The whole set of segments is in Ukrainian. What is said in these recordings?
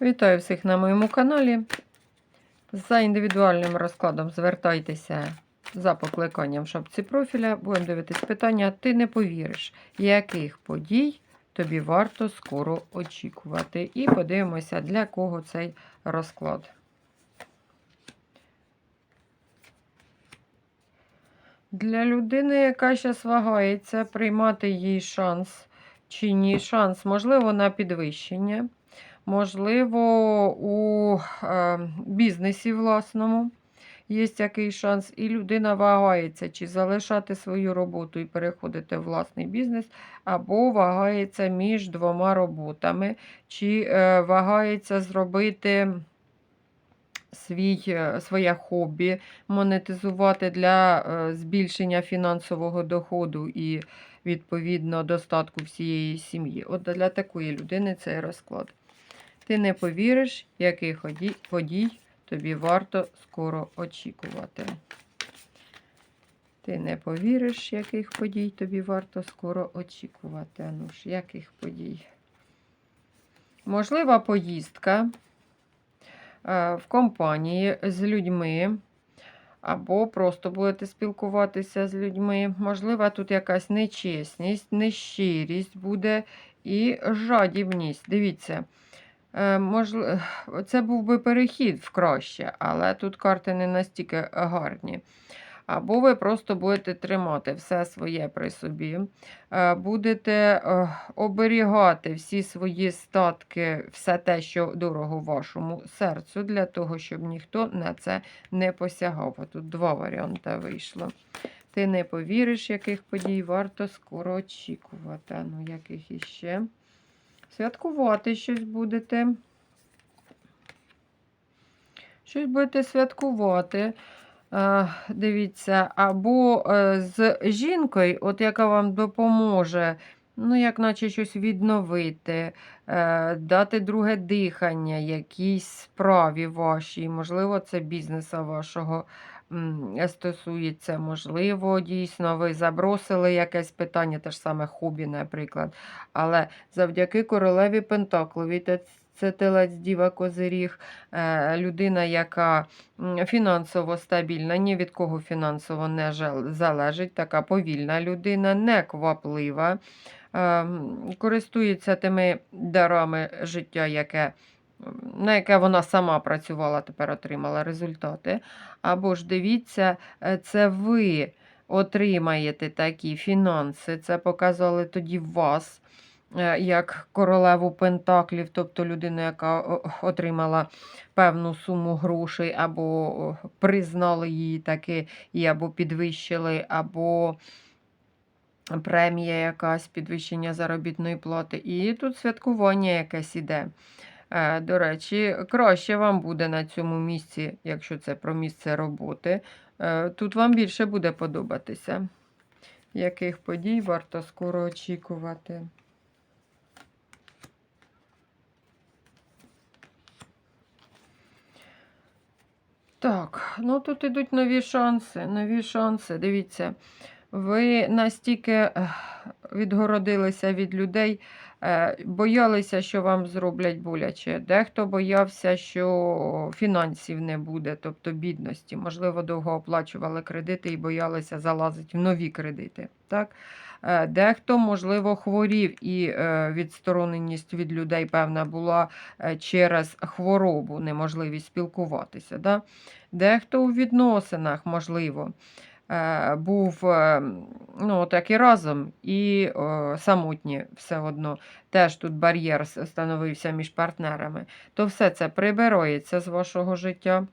Вітаю всіх на моєму каналі. За індивідуальним розкладом звертайтеся за покликанням в шапці профіля. Будемо дивитись питання. Ти не повіриш, яких подій тобі варто скоро очікувати. І подивимося, для кого цей розклад. Для людини, яка зараз вагається, приймати їй шанс чи ні шанс, можливо, на підвищення можливо, у е, бізнесі власному є який шанс, і людина вагається, чи залишати свою роботу і переходити в власний бізнес, або вагається між двома роботами, чи е, вагається зробити. Свій, е, своє хобі монетизувати для е, збільшення фінансового доходу і, відповідно, достатку всієї сім'ї. От для такої людини цей розклад. Ти не повіриш, яких подій тобі варто скоро очікувати. Ти не повіриш, яких подій тобі варто скоро очікувати. А ну ж, яких подій? Можлива поїздка е, в компанії з людьми. Або просто будете спілкуватися з людьми. Можливо, тут якась нечесність, нещирість буде і жадібність. Дивіться, Е, можли- Це був би перехід в краще, але тут карти не настільки гарні. Або ви просто будете тримати все своє при собі, е, будете е, оберігати всі свої статки, все те, що дорого вашому серцю, для того, щоб ніхто на це не посягав. Тут два варіанти вийшло. Ти не повіриш, яких подій варто скоро очікувати. Ну, яких іще? Святкувати щось будете. Щось будете святкувати. Дивіться, або е, з жінкою, от яка вам допоможе, ну, як наче щось відновити, е, дати друге дихання, якійсь справі вашій, можливо, це бізнеса вашого стосується, можливо, дійсно, ви забросили якесь питання, те ж саме хобі, наприклад. Але завдяки королеві Пентаклові, та це телець Діва Козиріг, е, людина, яка фінансово стабільна, ні від кого фінансово не залежить, така повільна людина, некваплива, е, м, користується тими дарами життя, яке, на яке вона сама працювала, тепер отримала результати. Або ж дивіться, е, це ви отримаєте такі фінанси. Це показали тоді вас, е, як королеву Пентаклів, тобто людину, яка отримала певну суму грошей, або признали її таки, і або підвищили, або премія якась, підвищення заробітної плати. І тут святкування якесь іде. Е, До речі, краще вам буде на цьому місці, якщо це про місце роботи. Е, Тут вам більше буде подобатися. Яких подій варто скоро очікувати? Так, ну тут ідуть нові шанси, нові шанси. Дивіться, ви настільки відгородилися від людей, боялися, що вам зроблять боляче. Дехто боявся, що фінансів не буде, тобто бідності. Можливо, довго оплачували кредити і боялися залазити в нові кредити. Так? Е, Дехто, можливо, хворів і е, відстороненість від людей певна була е, через хворобу, неможливість спілкуватися. Да? Дехто у відносинах, можливо, е, був е, ну, так і разом, і е, самотні все одно. Теж тут бар'єр становився між партнерами. То все це прибирається з вашого життя.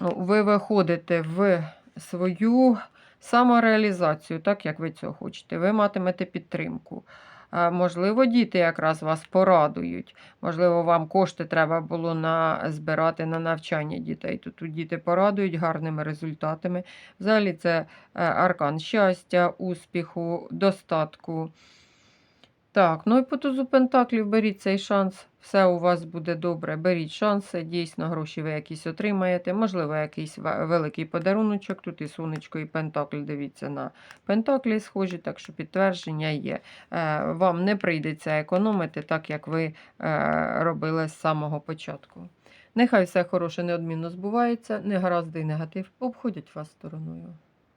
Ви виходите в свою самореалізацію, так як ви цього хочете. Ви матимете підтримку. Можливо, діти якраз вас порадують. Можливо, вам кошти треба було на, збирати на навчання дітей. То тут діти порадують гарними результатами. Взагалі, це е, аркан щастя, успіху, достатку. Так, ну і по тузу пентаклів беріть цей шанс, все у вас буде добре. Беріть шанси, дійсно, гроші ви якісь отримаєте. Можливо, якийсь великий подаруночок. Тут і сонечко, і пентакль. Дивіться на пентаклі схожі, так що підтвердження є. Е, Вам не прийдеться економити, так як ви е, робили з самого початку. Нехай все хороше неодмінно збувається, негаразди і негатив обходять вас стороною.